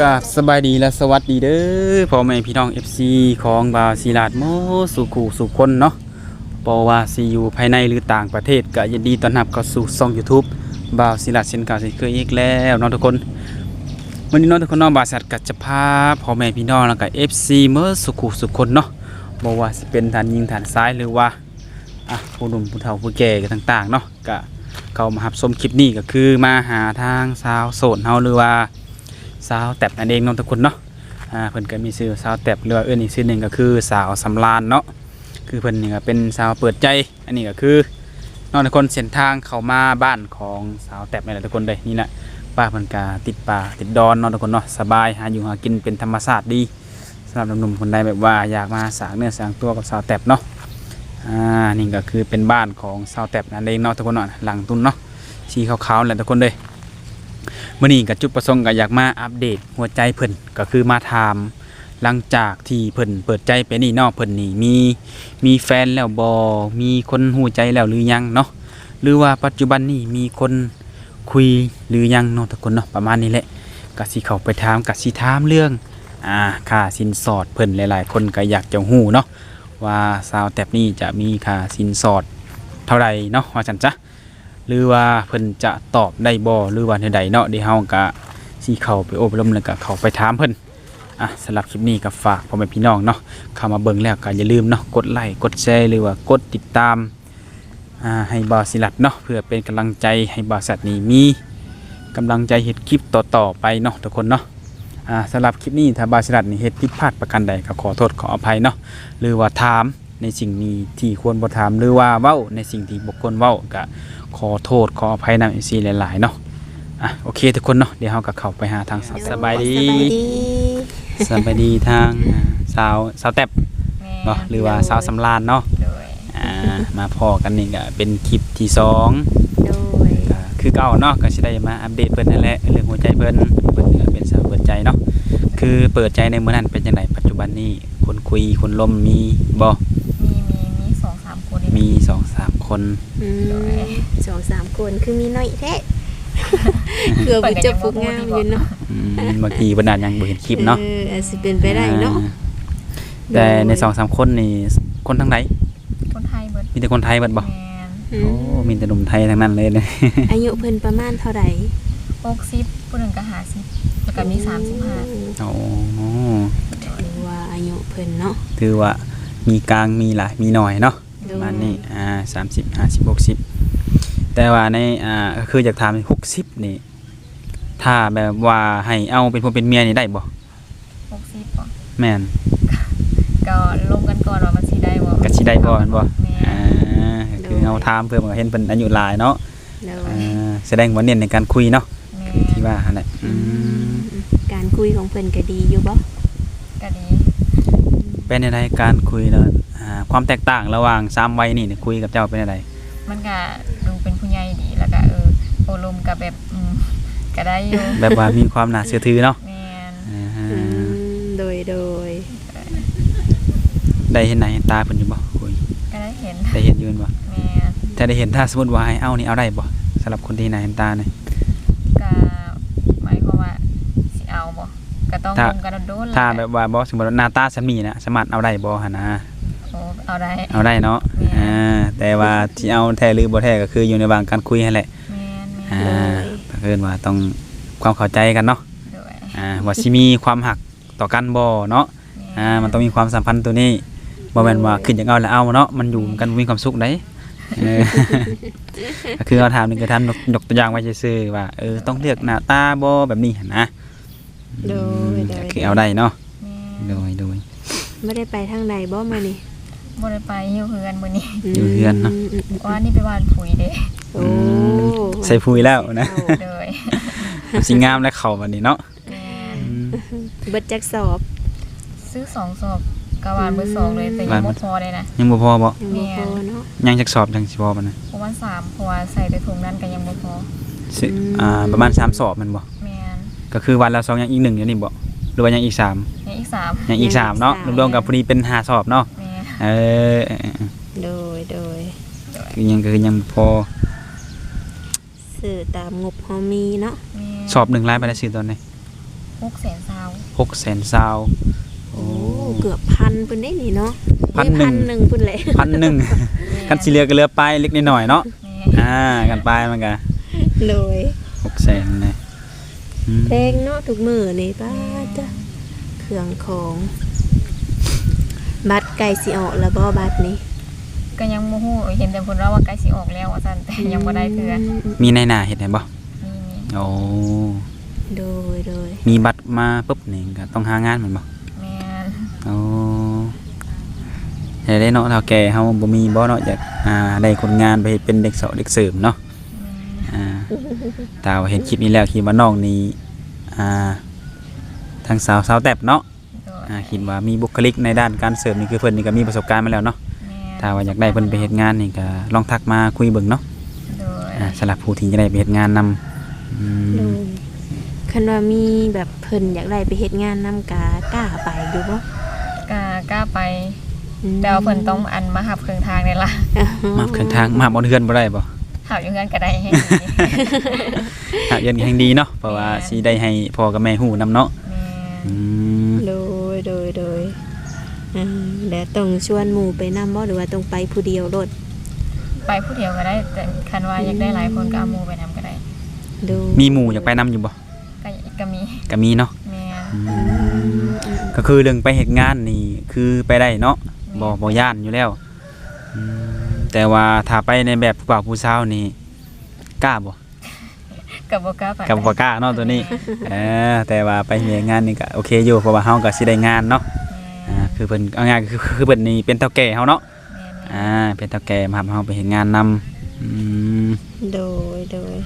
กับสบายดีและสวัสดีเด้อพ่อแม่พี่น้อง FC ของบาวศิลาดโมสุขูสุขคนเนาะบอว่าซีอยู่ภายในหรือต่างประเทศก็ยินดีต้อนรับเข้าสู่ช่อง YouTube บาวศิลาดเช่นเก่าเช่นเคยอีกแล้วน้องทุกคนวันนี้น้องทุกคนน้องบาวศิลาดก็จะพาพ่อแม่พี่น้องแล้วก็ FC เมื่อสุขูสุขคนเนาะบ่ว่าสิเป็นฐานยิงฐานซ้ายหรือว่าอะผู้หนุ่มผู้เฒ่าผู้แก่กันต่างๆเนาะก็เข้ามารับชมคลิปนี้ก็คือมาหาทางสาวโสดเฮาหรือว่า สาวแตบนั่นเองน้องทุกคนเนาะอ่าเพิ่นก็มีชื่อสาวแตบหรือว่าเอื้อนอีกชื่อหนึ่งก็คือสาวสำรานเนาะคือเพิ่นนี่ก็เป็นสาวเปิดใจอันนี้ก็คือน้องทุกคนเส้นทางเข้ามาบ้านของสาวแตบนี่แหละทุกคนเลยนี่แหละป้าเพิ่นก็ติดป่าติดดอนเนาะทุกคนเนาะสบายหาอยู่หากินเป็นธรรมชาติดีสำหรับหนุ่มๆคนใดแบบว่าอยากมาสางเนื้อสางตัวกับสาวแตบเนาะอ่านี่ก็คือเป็นบ้านของสาวแตบนั่นเองเนาะทุกคนเนาะหลังตุ้นเนาะสีขาวๆแหละทุกคนเลย มื่อนี้กับจุดประสงค์ก็อยากมาอัปเดตหัวใจเพิ่นก็คือมาถาม หลังจากที่เพิ่นเปิดใจไปนี่นาะเพิ่นนี่มีมีแฟนแล้วบ่มีคนหูใจแล้วหรือยังเนาะหรือว่าปัจจุบันนี่มีคนคุยหรือยังเนาะทุกคนเนาะประมาณนี้แหละก็สิเข้าไปถามก็สิถามเรื่องอ่าค่าสินสอดเพิ่นหลาย ๆ คนก็อยากจะฮู้เนาะว่าสาวแตบนี่จะมีค่าสินสอดเท่าไหร่เนาะว่าจันจ้ะ หรือว่าเพิ่นจะตอบได้บ่หรือว่าใดๆเนาะเดี๋ยวเฮาก็สิเข้าไปอบรมแล้วก็เข้าไปถามเพิ่นอะสำหรับคลิปนี้ก็ฝากพ่อแม่พี่น้องเนาะเข้ามาเบิ่งแล้วก็อย่าลืมเนาะกดไลค์กดแชร์หรือว่ากดติดตามอ่าให้บาสิลัดเนาะเพื่อเป็นกำลังใจให้บาสัตว์นี้มีกำลังใจเฮ็ดคลิปต่อๆไปเนาะทุกคนเนาะอ่าสำหรับคลิปนี้ถ้าบาสิลัดนี่เฮ็ดผิดพลาดประการใดก็ขอโทษขออภัยเนาะหรือว่าถาม ในสิ่งนี้ที่ควรบ่ถามหรือว่าเว้าในสิ่งที่บ่ควรเว้าก็ขอโทษขออภัยนำอีซีหลายๆเนาะอะโอเคทุกคนเนาะเดี๋ยวเราก็เข้าไปหาทางสาวสบายดีสบายดีสบายดีทางอ่าสาวสาวแตบเนาะหรือว่าสาวสำรานเนาะโดยอ่ามาพอกันนี่ก็เป็นคลิปที่สองโดยก็คือเก่าเนาะก็สิได้มาอัปเดตเพิ่นนั่นแหละเรื่องหัวใจเพิ่นเพิ่นก็เป็นสาวเปิดใจเนาะคือเปิดใจในมื้อนั้นเป็นจังไดปัจจุบันนี้คนคุยคนลมมีบ่มีมีมีสองสา มคนนี่มีสองสามคนอืมสองสามคนคือมีน้อยแท้เกือบบ่จะฟุกงามอยู่เนาะอืมบางทีเพิ่นอาจยังบ่เห็นคลิปเนาะอออาจสิเป็นไปได้เนาะอ่าแต่ในสองสามคนนี่คนทั้งไหนคนไทยเบิดมีแต่คนไทยเบัดบ่แมนอืโอ้มมีแต่หนุ่มไทยทั้งนั้นเลยเนี่ยอายุเพิ่นประมาณเท่าไหร่หกสิบผู้หนึ่งก็หาสิบแล้วก็มีสามสิบห้าโอ้ถือว่าอายุเพิ่นเนาะถือว่ามีกลางมีหลายมีหน่อยเนาะโด ปยระมาณนี้อ่าสามสิบห้าสิบหกสิบแต่ว่าในอ่าก็คืออยากถามหกสิบนี่ ถ้าแบบว่าให้เอาเป็นผัวเป็นเมียนี่ได้บ่หกสิบป่ะแม่นก็ลงกันก่อนว่ามันสิได้บ่ก็สิได้บ่แม่นบ่แม่อ่าก็คือเอาถามเพื่อมันก็เห็นเป็นอายุหลายเนาะโดยอ่าแสดงว่าเน้นในการคุยเนาะแม่ที่ว่าหั่นแหละอืมการคุยของเพิ่นก็ดีอยู่บ่ก็ดีเป็นอะไรการคุยแล้วอ่า ความแตกต่างระหว่างสามวัยนี่เนี่ยคุยกับเจ้าเป็นอะไรมันก็ดูเป็นผู้ใหญ่ดีแล้วก็เออโอลมกับแบบอืมก็ได้อยู่แบบว่ามีความน่าเชื่อถือเนาะแม่นอ่าฮะอืมโดยโดยได้เห็นไหนเห็นตาเพิ่นอยู่บ่คุยก็ได้เห็นได้เห็นอยู่แม่นบ่แม่นถ้าได้เห็นถ้าสมมุติว่าให้เอานี่เอาได้บ่สำหรับคนที่ไหนเห็นตาเนี่ย ก็หมายความว่าสิเอาบ่ก็ต้องถ้าลงกันโดนๆถ้าหแบละบว่าบ่สมมุติว่าหน้าตาฉันมีนะสามารถเอาได้บ่หั่นนะโอ้ เอาได้ เอาได้เนาะแม่อ่าแต่ว่าที่เอาแท้หรือบ่แท้ก็คืออยู่ในบางการคุยนั่นแหละแม่นแม่อ่านก็คือว่าต้องความเข้าใจกันเนาะโดยอ่าว่าสิมีความหักต่อกันบ่เนาะอ่ามันต้องมีความสัมพันธ์ตัวนี้บ่แม่นว่าขึ้นจากเอาแล้วเอาเนาะมันอยู่กันมีความสุขได้เออก็คือเราถามนี่คือทำยกยกตัวอย่างไว้ซื่อๆว่าเออต้องเลือกหน้าตาบ่แบบนี้หั่นนะโดยอืมโดยก็คือเอาได้เนาะแม่โดยโดยไม่ได้ไปทางใดบ่มานี่ บ่ได้ไปหิ้วเฮือนมื้อนี้อยู่เฮือนเนาะมอืมอืมว่านี่ไปหว่านปุ๋ยเด้โอ้ใส่พุยแล้วนะโดยสิงามและเข้าบัดนี้เนาะแม่นอืม เบิดจักสอบซื้อสองสอบกะหวานเบอร์สองเลยแต่ยังบ่พอเลยนะ ยังบ่พอบ่ยังบ่พอเนาะ ยังจักสอบจังสิพอบัดนะเพราะว่าสามเพราะว่าใส่แต่ถุงนั้นก็ยังบ่พอสิอืม อ่าประมาณสามสอบแมันบ่แม่นก็คือวันละสองยังอีกหนึ่งอยู่นี่บ่หรือว่ายังอีกสามยังอีกสามยังอีกสามเนาะรวมๆกับพอดีเป็นห้าสอบเนาะ แม่ เออเออเออโดยโดยคือยังคือยังพอสื่อตามงบเฮามีเนาะแม่สอบหนึ่งไล่ไปได้สิตอนนี้หกแสนซาวหกแสนซาวโอ้โอ้เกือบพันเพิ่นได้นี่เนาะพันหนึ่งพันหนึ่งเพิ่นแหละพันหนึ่งกันสิเหลือก็เหลือไปเล็กน้อยๆเนาะแม่อ่ากันไปมันก็เลยหกแสนเลยอืมแพงเนาะทุกมื้อนี่ป้าจ้ะเครื่องของ บัตรไก่สิออกแล้วบ่บัตรนี้ก็ยังโมโหเห็นแต่คนเราว่าใกล้สิออกแล้วว่าซั่นแต่ยังบ่ได้เทื่อมีในหน้าเห็นไหมบ่มีมีโอ้โดยโดยมีบัตรมาปุ๊บนี่ก็ต้องหางานเหมือนบ่แม่นโอ้อยากได้เนาะเท่าแก่เฮาบ่มีบ่เนาะอยากอ่าได้คนงานไปเฮ็ดเป็นเด็กเสาเด็กเสริมเนาะอ่าตาว่าเห็นคลิปนี้แล้วคิดว่าน้องนี่อ่าทางสาวสาวแตบเนาะโดย อ่าคิดว่ามีบุคลิกในด้านการเสริมนี่คือเพิ่นนี่ก็มีประสบการณ์มาแล้วเนาะแม่นถ้าว่าอยากได้เพิ่นไปเฮ็ดงานนี่ก็ลองทักมาคุยเบิ่งเนาะโดยอ่าสำหรับผู้ที่จะได้ไปเฮ็ดงานนำอืโดมยคันว่ามีแบบเพิ่นอยากได้ไปเฮ็ดงานนำกากล้าไปอยู่บ่กล้ากล้าไปแต่ว่าเพิ่นต้องอันมาหับเครื่องทางนี่ล่ะมาเครื่องทางมาบ่เฮือนบ่ได้บ่ หับอยู่เงินก็ได้ให้ดีหาเงินแห่งดีเนาะเพราะว่าสิได้ให้พ่อกับแม่ฮู้นํเนาะแม่นอืมโดย โดยโดยอ่าแล้วต้องชวนหมู่ไปนำบ่หรือว่าต้องไปผู้เดียวโลดไปผู้เดียวก็ได้แต่คันว่าอยากได้หลายคนก็เอาหมู่ไปนำก็ได้ดูมีหมู่อยากไปนํอยู่บ่ก็ก็มีก็มีเนาะแม่นอือืมมอืมก็คือเรื่องไปเฮ็ดงานนี่คือไปได้เนาะบ่บ่ย่านอยู่แล้วอืมแต่ว่าถ้าไปในแบบผู้บ่าวผู้สาวนี่กล้าบ่ กับบ่กล้าไปกับบ่กล้าเนาะตัวนี้เออแต่ว่าไปเฮ็ดงานนี่ก็โอเคอยู่เพราะว่าเฮาก็สิได้งานเนาะแม่อ่านคือเพิ่นเอาง่ายๆคือคือเพิ่นนี่เป็นเฒ่าแก่เฮาเนาะแม่นอ่าเป็นเฒ่าแก่มารับเฮาไปเฮ็ดงานนำอืมโดยโดย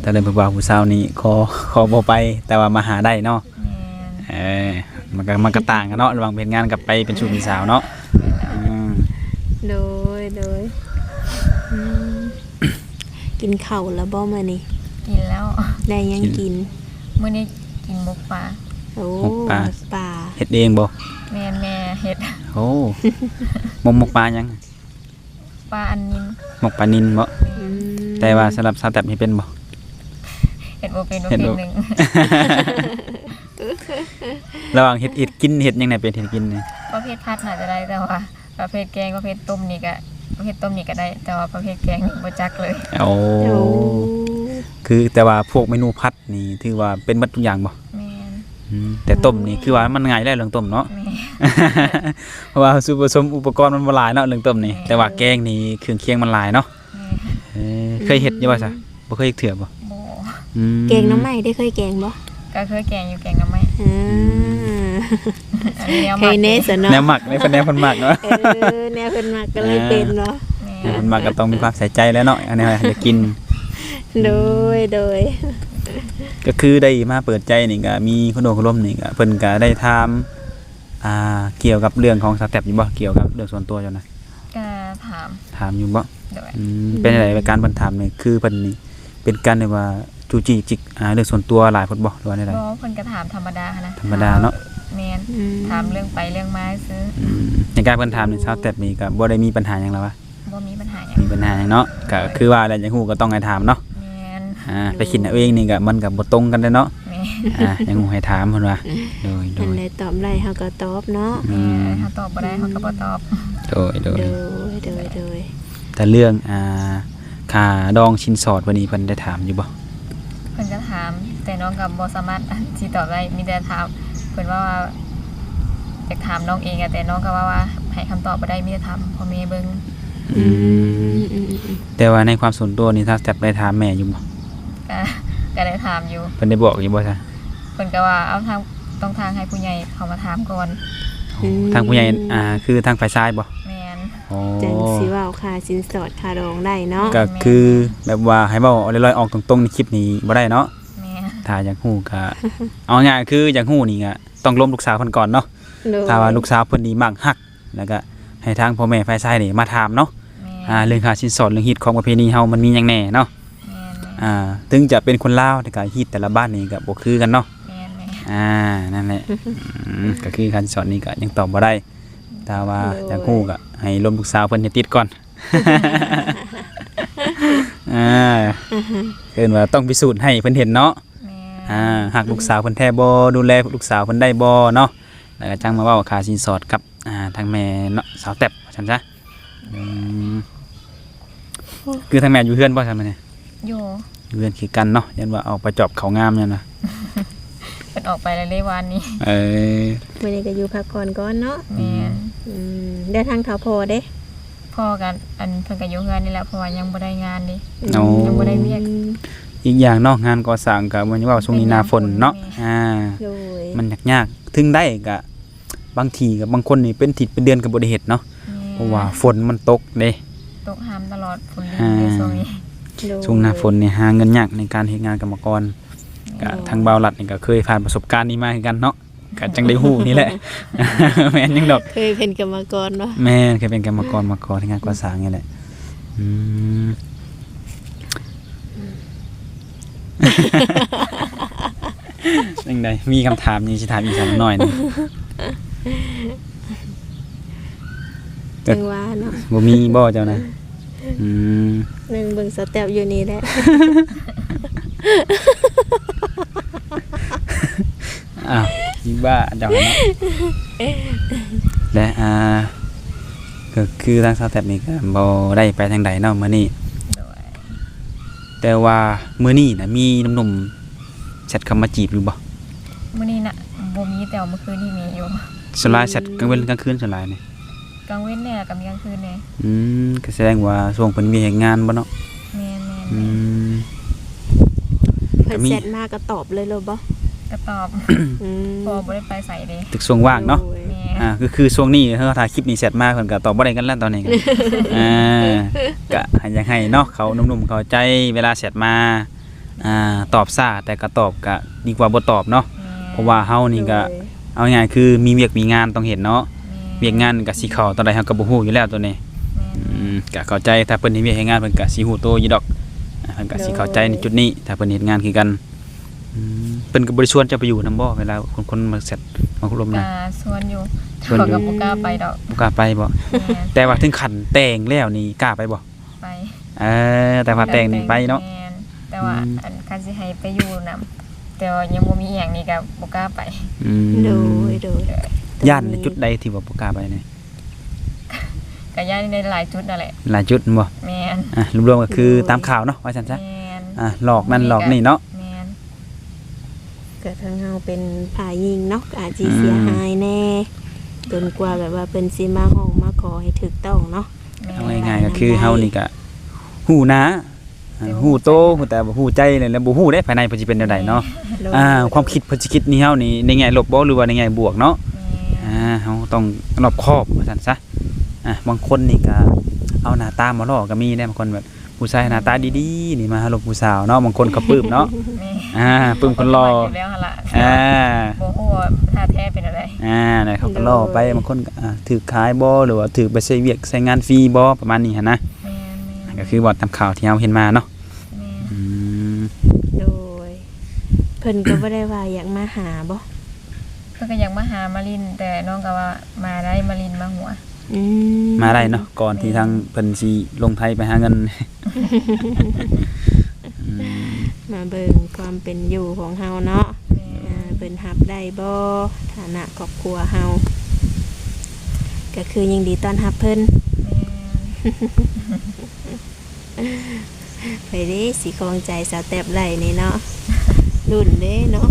แต่เรื่องผู้บ่าวผู้สาวนี่ขอขอบ่ไปแต่ว่ามาหาได้เนาะแม่นเออมันก็มันก็ต่างกันเนาะระหว่างเป็นงานกับไปเป็นชูเป็นสาวเนาะอืมโดยโดยอืมกินข้าวแล้วบ่มื้อนี้ กินแล้ว ได้หยังกิน มื้อนี้กินหมกปลา โอ้ปลาเฮ็ดเองบ่แม่นแม่เฮ็ดโอ้หมกหมกปลายังปลาอันนินหมกปลานินบ่อืมแต่ว่าสำหรับสาวแตบนี่เป็นบ่ เฮ็ดบ่เป็นบ่เฮ็ดเป็บ่นหนึ่งระหว่างเฮ็ดเฮ็ดกินเฮ็ดยังไงเป็นเฮ็ดกินนี่ประเภทพัดน่าจะได้แต่ว่า ประเภทแกงประเภทต้มนี่ก็ประเภทต้มนี่ก็ได้ แต่ว่าประเภทแกงนี่บ่จักเลย โอ้โอ้ คือแต่ว่าพวกเมนูพัดนี่ถือว่าเป็นหมดทุกอย่างบ่แม่นอืมแต่ต้มนี่คือว่ามันง่ายแล้วเรื่องต้มเนาะ แม่เพราะว่าส่วนผสมอุปกรณ์มันบ่หลายเนาะเรื่องต้มนี่แต่ว่าแกงนี่เครื่องเคียงมันหลายเนาะแม่เอ้ยเคยเฮ็ดอยู่บ่ซะบ่เคยเถื่อบ่บ่อืม แกงน้ำไหม้ได้เคยแกงบ่ก็เคยแกงอยู่แกงน้ำไหม้อ่าอันนี้เอาเคมายเนสเนาะแนวหมักในคนแนวคนหมักเนาะ เออแนวเพิ่นมักก็เลยเป็นเนาะ แม่แนวคนหมักก็ต้องมีความใส่ใจแล้วเนาะอันนี้อยากกิน โดยโดยก็คือได้มาเปิดใจนี่ก็มีคนโดคนร่มนี่ก็เพิ่นก็ได้ถามอ่าเกี่ยวกับเรื่องของสเต็ปอยู่บ่เกี่ยวกับเรื่องส่วนตัวเจ้านะก็ถามถามอยู่บ่โดยอืมเป็นอะไรการเพิ่นถามนี่คือเพิ่นนี่เป็นการเรียกว่าจูจีจิกอ่าเรื่องส่วนตัวหลายเพิ่นบ่หรือว่าอะไรบ่เพิ่นก็ถามธรรมดาหั้นนะธรรมดาเนาะแม่นอืถามเรื่องไปเรื่องมาซื้ออืมในการเพิ่นถามนี่สเต็ปนี่ก็บ่ได้มีปัญหาหยังแล้ววะ บ่มีปัญหาหยังมีปัญหาหยังเนาะก็คือว่าอะไรอย่างฮู้ก็ต้องให้ถามเนาะแม่น อ่าไปคิดเอาเองนี่ก็มันก็บ่ตรงกันเด้อเนาะแม่อ่าอย่างฮู้ให้ถามเพิ่นว่าโดยโดอันย ใดตอบได้เฮาก็ตอบเนาะอืแม่มถ้าตอบบ่ได้เขาก็บ่ตอบโดยโดยโดยโดยโดยแต่เรื่องอ่าค่าดองชิ้นสอดวันนี้เพิ่นได้ถามอยู่บ่เพิ่นก็ถาม แต่น้องก็บ่สามารถ สิตอบได้มีแต่ถามเพิ่นว่าว่าอยากถามน้องเองอะแต่น้องก็ว่าว่าให้คำตอบบ่ได้มีแต่ถามพ่อแม่เบิ่งอืมอืมอืมอืมแต่ว่าในความส่วนตัวนี่ถ้าจับได้ถามแม่อยู่บ่ ก็ก็ได้ถามอยู่เพิ่นได้บอกอยู่บ่ซะเพิ่นก็ว่าเอาทางต้องทางให้ผู้ใหญ่เขามาถามก่อนทางผู้ใหญ่อ่าคือทางฝ่ายชายบ่แม่น โอ้จังสิเว้าค่าสินสอดค่าดองได้เนาะก็คือแบบว่าให้เว้าเอาลอยๆออกตรงๆในคลิปนี้บ่ได้เนาะ แม่นถ้าอยากฮู้ก็ เอาง่ายๆคืออยากฮู้นี่ก็ต้องล้มลูกสาวเพิ่นก่อนเนาะโดยถ้าว่าลูกสาวเพิ่นนี่มักฮัก แล้วก็ให้ทางพ่อแม่ฝ่ายชายนี่มาถามเนาะแม่นอ่าเรื่องค่าสินสอดเรื่องฮิตของประเพณีเฮามันมีหยังแน่เนาะแม่นแม่น อ่าถึงจะเป็นคนลาวแต่ก็ฮิตแต่ละบ้านนี่ก็บ่คือกันเนาะแม่นแม่นอ่านั่นแหละอืมก็คือการสอนนี่ก็ยังตอบบ่ได้แต่ว่าอยากฮู้ก็ให้ลมลูกสาวเพิ่นให้ติดก่อน อ่าเกินว่าต้องพิสูจน์ให้เพิ่นเห็นเนาะ แม่นอ่าหักลูกสาวเพิ่นแท้บ่ดูแลลูกสาวเพิ่นได้บ่เนาะแล้วก็จังมาเว้าค่าสินสอดกับอ่าทางแม่เนาะสาวแตบว่าซั่นซะอืมคือทางแม่อยู่เฮือนบ่ซั่นมื้อนี้ อยู่อยู่เฮือนคือกันเนาะยันว่าเอาไปจอบเขางามนั่นน่ะเป็นออกไปแล้วเลยวันนี้เออมื้อนี้ก็อยู่พักผ่อนก่อนเนาะแม่นอืมได้ทางเท้าพอเด้พ่อกันอันเพิ่นก็อยู่เฮือนนี่แหละเพราะว่ายังบ่ได้งานดิเอายังบ่ได้เวียก อีกอย่างเนาะงานก่อสร้างก็มันว่าช่วงนี้หน้าฝนเนาะอ่า โดยมันยากๆถึงได้ก็บางทีก็บางคนนี่เป็นทิศเป็นเดือนก็บ่ได้เฮ็ดเนาะแม่เพราะว่าฝนมันตกเด้ ตกหามตลอดฝนอ่าดีในช่วงนี้ โดย ช่วงหน้าฝนนี่หาเงินยากในการเฮ็ดงานกรรมกรก็ทางเบาหลัดนี่ก็เคยผ่านประสบการณ์นี้มาคือกันเนาะก็จังได้ฮู้นี่แหละ แม่นยังดอก เคยเป็นกรรมกรเนาะแม่นเคยเป็นกรรมกรมาก่อนที่งานก่อสร้างนี่แหละอืมจังไดมีคำถามนี่สิถามอีกสักหน่อยหนึงจังว่าเนาะบ่มีบ่เจ้านะ อืมหนึงเบิ่งสเต็ปอยู่นี่แหละ อ้าวอีบ้าเจ้าเนาะและอ่าก็คือทางสาวแท็บนี่ก็บ่ได้ไปทางใดเนาะมื้อนี้โดยแต่ว่ามื้อนี้น่ะมีหนุ่มๆแชทเข้ามาจีบอยู่บ่มื้อนี้น่ะบ่มีแต่ว่าเมื่อคืนนี่มีอยู่สวนหลายแชทกลางวันกลางคืนสวนหลายนี่ กลางเว้นเนี่ยกับมีกลางคืนเนี่ยอืมก็แสดงว่าช่วงเพิ่นมีเฮ็ดงานบ่เนาะแม่นแม่นอืม เพิ่นก็มีเสร็จมาก็ตอบเลยเลยบ่ก็ตอบอืมพอบ่ได้ไปใส่เด้ตึกช่วงว่างเนาะโดยแม่อ่าคือคือช่วงนี้เฮาถ่ายคลิปนี้เสร็จมาเพิ่นก็ตอบบ่ได้กันแล้วตอนนี้ก็ อ่าก็ให้อยากให้เนาะเขาหนุ่มๆเข้าใจเวลาเสร็จมาอ่าตอบซ่าแต่ก็ตอบก็ดีกว่าบ่ตอบเนาะแม่เพราะว่าเฮานี่ก็โดยเอาง่ายๆคือมีเวียกมีงานต้องเห็นเนาะแม่ เวียกงานก็สิเข้าตอนใดเฮาก็บ่ฮู้อยู่แล้วตัวนี้แม่อืมก็เข้าใจถ้าเพิ่นเฮ็ดเวียกเฮ็ดงานเพิ่นก็สิฮู้โตอยู่ดอกอ่าเพิ่นก็สิเข้าใจในจุดนี้ ถ้าเพิ่นเฮ็ดงานคือกันอืมเพิ่นก็บ่ได้ชวนเจ้าไปอยู่นํบ่เวลาคนคนมาเสร็จมาคุลมก็นะชวนอยู่ชวนอยู่ เขาก็บ่กล้าไปดอกบ่กล้าไปบ่แม่แต่ว่าถึงขั้นแต่งแล้วนี่กล้าไปบ่ไปเออแต่ว่าแต่งนี่ไปเนาะ แม่แต่ว่าอืม อันคันสิให้ไปอยู่นํแต่ว่ายังบ่มีอีหยังนี่ก็บ่กล้าไป อืมโดยโดย ย่านในจุดใดที่ว่าบ่กล้าไปเนี่ยก็ย้ายในหลายจุดนั่นแหละหลายจุดบ่แม่นอะรวมๆก็คือตามข่าวเนาะว่าซั่นซะแม่นอะหลอกนั่นหลอกนี่เนาะ แม่นก็ทางเฮาเป็นฝ่ายยิงเนาะก็อาจสิเสียหายแน่จนกว่าแบบว่าเพิ่นสิมาห้องมาขอให้ถูกต้องเนาะ แม่น เอาง่ายๆก็คือเฮานี่ก็ฮู้นะอ่าฮู้โตฮู้แต่บ่ฮู้ใจเลยแล้วบ่ฮู้ได้ภายในเพิ่นสิเป็นแนวใดเนาะโดยอ่าความคิดเพิ่นสิคิดนี่เฮานี่ในแง่ลบบ่หรือว่าในแง่บวกเนาะแม่น อ่าเฮาต้องรอบคอบว่าซั่นซะอะบางคนนี่ก็เอาหน้าตามาล่อก็มีได้บางคนแบบผู้ชายหน้าตาดีๆนี่มาหาลบผู้สาวเนาะบางคนก็ปลื้มเนาะแม่อ่าปลื้มคนรออยู่แล้วหั่นล่ะอ่าบ่ฮู้ว่าท่าแท้เป็นอะไรอ่าเนี่ยเขาก็ล่อไปบางคนก็อ่าถือขายบ่หรือว่าถือไปใช้เวียกใช้งานฟรีบ่ประมาณนี้หันนะแม่นแม่นก็คือบ่ตามข่าวที่เราเห็นมาเนาะแม่นอืมโดยเพิ่นก็บ่ได้ว่าอยากมาหาบ่ เพิ่นก็อยากมาหามาริน แต่น้องก็ว่ามาได้มารินมาหัว อืมาได้เนาะก่อนที่ทางเพิ่นสิลงไทยไปหาเงินอืมมาเบิ่งความเป็นอยู่ของเฮาเนาะแม่อ่าเพิ่นรับได้บ่ฐานะครอบครัวเฮาก็คือยินดีต้อนรับเพิ่นแม่นไปเด้สิคองใจสาวแตบไหลนี่เนาะ รุ่นเด้เนาะ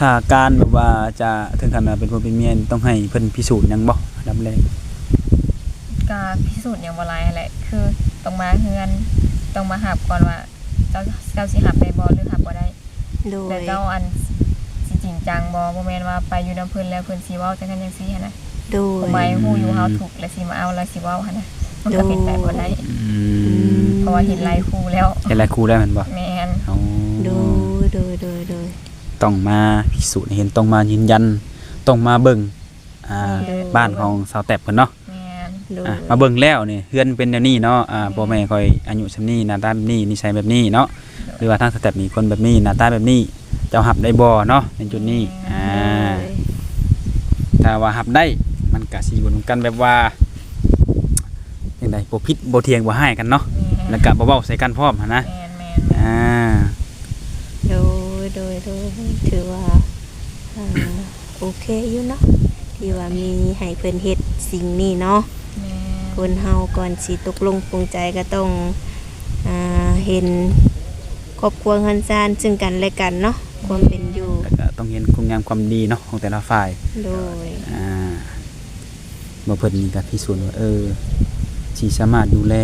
ถ้าการแบบว่าจะถึงขนาดเป็นผัวเป็นเมียนี่ต้องให้เพิ่นพิสูจน์หยังบ่อันดับแรกก็พิสูจน์อย่างบ่หลายแหละ คือต้องมาเฮือนต้องมาหับก่อนว่า เจ้าเจ้าสิหับได้บ่หรือหับบ่ได้โดแต่ยเจ้าอันสิจริงจังบ่บ่แม่นว่าไปอยู่นํเพิ่นแล้วเพิ่นสิเว้าจังซั่นจังซี่หันนะโดยทำไมฮู้อยู่เฮาถูกแล้วสิมาเอาแล้วสิเว้าหั่นนะมันก็เป็นไปบ่ได้อืมเพราะว่าเห็นหลายคู่แล้วเห็นหลายครูได้วแม่นบ่แม่นเอาโดย โดย โดย โดย ต้องมาพิสูจน์ให้เห็นต้องมายืนยันต้องมาเบิ่งอ่าโดย บ้านของสาวแตบเพิ่นเนาะแม่นโดยอะมาเบิ่งแล้วนี่เฮือนเป็นแนวนี้เนาะอ่าพ่อแม่คอยอายุซำนี้หน้าตาแบบนี้นิสัยแบบนี้เนาะหรือว่าทางสเต็ปนี้คนแบบนี้หน้าตาแบบนี้เจ้าหับได้บ่เนาะในจุดนี้อ่าโดยถ้าว่าหับได้มันก็สิอยู่นำกันแบบว่าจังไดบ่ผิดบ่เถียงบ่ให้กันเนาะแม่นแล้วก็บ่เว้าใส่กันพร้อมหันนะ แม่นแม่นอ่า โดยโดยโดยถือว่าอ่าโอเคอยู่เนาะที่ว่ามีให้เพิ่นเฮ็ดสิ่งนี้เนาะแม่คนเฮาก่อนสิตกลงปรงใจก็ต้องอ่าเห็นครอบครัวเงินซานซึ่งกันและกันเนาะความเป็นอยู่แล้วก็ต้องเห็นคุณงามความดีเนาะของแต่ละฝ่ายโดยอ่าบ่เพิ่นนี่ก็พิสูจน์ว่าเออสิสามารถดูแล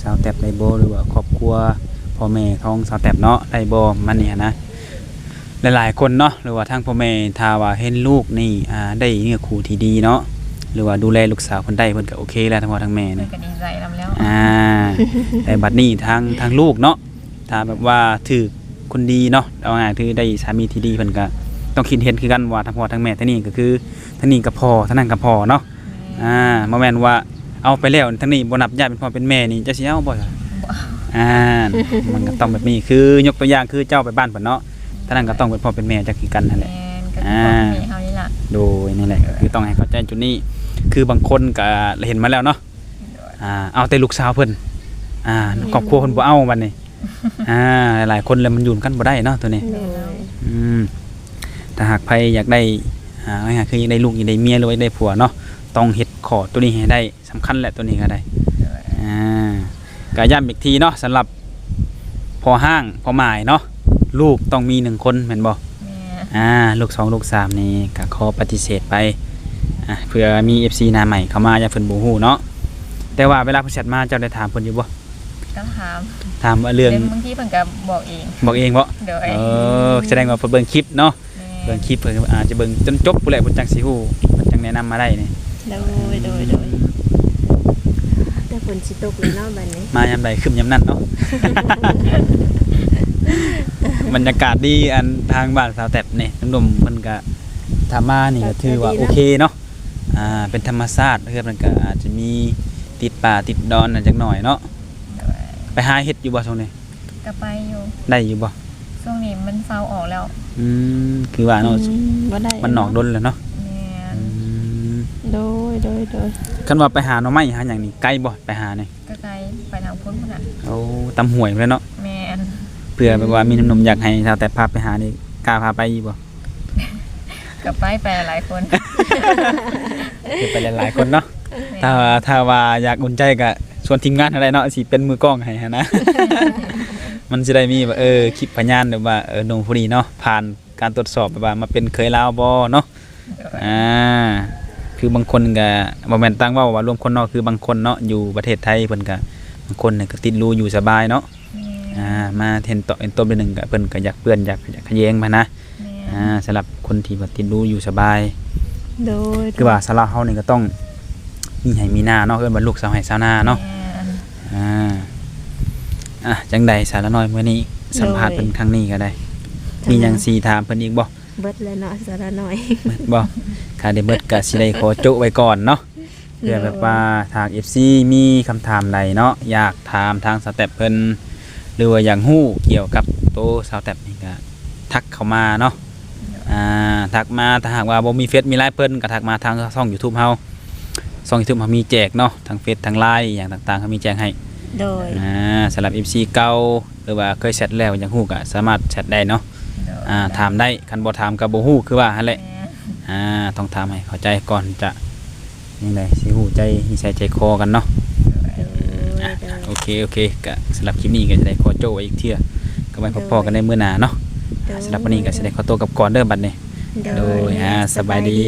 สาวแตบได้บ่หรือว่าครอบครัวพ่อแม่ของสาวแตบเนาะได้บ่มันเนี่ยนะ หลายๆ คนเนาะหรือว่าทางพ่อแม่ถ้าว่าเห็นลูกนี่อ่าได้เนื้อคู่ที่ดีเนาะหรือว่าดูแลลูกสาวเพิ่นได้เพิ่นก็โอเคแล้วทั้งพ่อทั้งแม่เพิ่เนี่นยก็ดีใจนำแล้วอ่าแต่บัดนี้ทางทางลูกเนาะถ้าแบบว่าถือคนดีเนาะเอาง่ายๆคือได้สามีที่ดีเพิ่นก็ต้องคิดเห็นคือกันว่าทั้งพ่อทั้งแม่ทั้งนี้ก็คือทั้งนี้ก็พอทั้งนั้นก็พอเนาะอ่าบ่แม่นว่าเอาไปแล้วทั้งนี้บ่นับญาติเป็นพ่อเป็นแม่นี่จะสิเอาบ่ล่ะอ่ามันก็ต้องแบบนี้คือยกตัวอย่างคือเจ้าไปบ้านเพิ่นเนาะ ท่านั้นก็ต้องเป็นพ่อเป็นแม่จักคือกันนั่นแหละ แม่นก็คือพ่อแม่เฮานี่ล่ะโดยนี่แหละก็คือต้องให้เข้าใจจุดนี้ คือบางคนก็เห็นมาแล้วเนาะอ่าเอาแต่ลูกสาวเพิ่นอ่าครอบครัวเพิ่นบ่เอาบัดนี้อ่าหลายๆคนแล้วมันอยู่กันบ่ได้เนาะตัวนี้โดยอืมถ้าหากใครอยากได้อ่าเอาง่ายๆคืออยากได้ลูกอยากได้เมียหรือว่าอยากได้ผัวเนาะต้องเฮ็ดขอตัวนี้ให้ได้สำคัญแหละตัวนี้ก็ได้อ่าก็ย้ำอีกทีเนาะสำหรับพอห้างพอหมายเนาะ ลูกต้องมีหนึ่งคนแม่นบ่แม่อ่าลูกสองลูกสามนี่ก็ขอปฏิเสธไปอะเผื่อมี FC หน้าใหม่เข้ามาอย่าเพิ่นบ่ฮู้เนาะแต่ว่าเวลาเพิ่นแชทมาเจ้าได้ถามเพิ่นอยู่บ่ก็ถามถามว่าเรื่องแต่บางทีเพิ่นก็บอกเอง บอกเองบ่โดยเออแสดงว่าเพิ่นเบิ่งคลิปเนาะแม่เบิ่งคลิปเพิ่นก็อาจจะเบิ่งจนจบผู้นแหละเพิ่นจังสิฮู้เพิ่นจังแนะนำมาได้นี่โดยโดยโดยแต่ฝนสิตกเลยเนาะบัดนี้มายามใดขึ้นยามนั้นเนาะ บรรยากาศดีอันทางบ้านสาวแตบนี่หนุ่มๆเพิ่นก็ถ้ามานี่ก็ถือว่าโอเคเนาะอ่าเป็นธรรมชาติเพื่อนมันก็อาจจะมีติดป่าติดดอนนั่นจักหน่อยเนาะโดยไปหาเฮ็ดอยู่บ่ช่วงนี้ก็ไปอยู่ได้อยู่บ่ช่วงนี้มันเซาออกแล้วอืมคือว่าเนาะอืมบ่ได้มันหนอกดนแล้วเนาะแม่นอืมโดยโดยโดยคันว่าไปหาหน่อไม้หาหยังนี่ไกลบ่ไปหานี่ก็ไกลไปทางพ้นพุ่นน่ะเอาตำห่วยพุ่นแหล้วเนาะแม่น เผื่อแบบว่ามีหนุ่มๆอยากให้สาวแตบพาไปหานี่กล้าพาไปอยู่บ่ก็ไปไปหลายคนเดี๋ยวไปหลายๆคนเนาะถ้าว่าถ้าว่าอยากอุ่นใจก็ชวนทีมงานอะไรเนาะสิเป็นมือกล้องให้หั้นนะ มันจะได้มีแบบเออคลิปพยานแบบว่าเออหนุ่มผู้นี้เนาะผ่านการตรวจสอบแบบว่ามาเป็นเคยลาวบ่เนาะอ่าคือบางคนก็บ่แม่นตั้งเว่าว่ารวมคนเนาะคือบางคนเนาะอยู่ประเทศไทยเพิ่นก็บางคนเนี่ยก็ติดรูอยู่สบายเนาะ อ่ามาเห็นต่อเห็นต้นเป็นหนึ่งก็เพิ่นก็อยากเปื้อนอยากอยากขยงมานะอ่าสำหรับคนที่ว่าติดรูอยู่สบาย โดยคือว่าสาราเฮานี่ก็ต้องมีให้มีหน้าเนาะเอิ้นว่าลูกสาวให้สาวนาเนาะอ่าอะจังใดสารน้อยมื้อนี้สัมภาษณ์เพิ่นครั้งนี้ก็ได้ มีหยังสีถามเพิ่นอีกบ่เบิดแล้วเนาะสาระน้อย เบิดบ่ค่าได้เบิดก็สิได้ขอจุไว้ก่อนเนาะเพื่อแบบว่าทาง FC มีคำถามใดเนาะอยากถามทางสเต็ปเพิ่น หรือว่าอยากฮู้เกี่ยวกับโตสาวแต็ปนี่ก็ทักเข้ามาเนาะอ่าทักมาถ้าหากว่าบ่มีเฟซมีไลน์เพิ่นก็ทักมาทางช่อง YouTube เฮาช่อง YouTube เขามีแจกเนาะทางเฟซทางไลน์อย่างต่างๆเขามีแจกให้โดยอ่าสำหรับ MC เก่าหรือว่าเคยแชทแล้วอย่างฮู้ก็สามารถแชทได้เนาะอ่าถามได้คันบ่ถามก็บ่ฮู้คือว่าหั่นแหละอ่าต้องถามให้เข้าใจก่อนจะนี่เลยสิฮู้ใจนิสัยใจคอกันเนาะอะ โอเคโอเคก็สำหรับคลิปนี้ก็จะได้ขอโจ้ไว้อีกเทื่อก็ไว้พบๆกันในมื้อหน้าเนาะอ่าสำหรับวันนี้ก็สิได้ขอตัวกลับก่อนเด้อบัดนี้ โดยอ่าสบายดี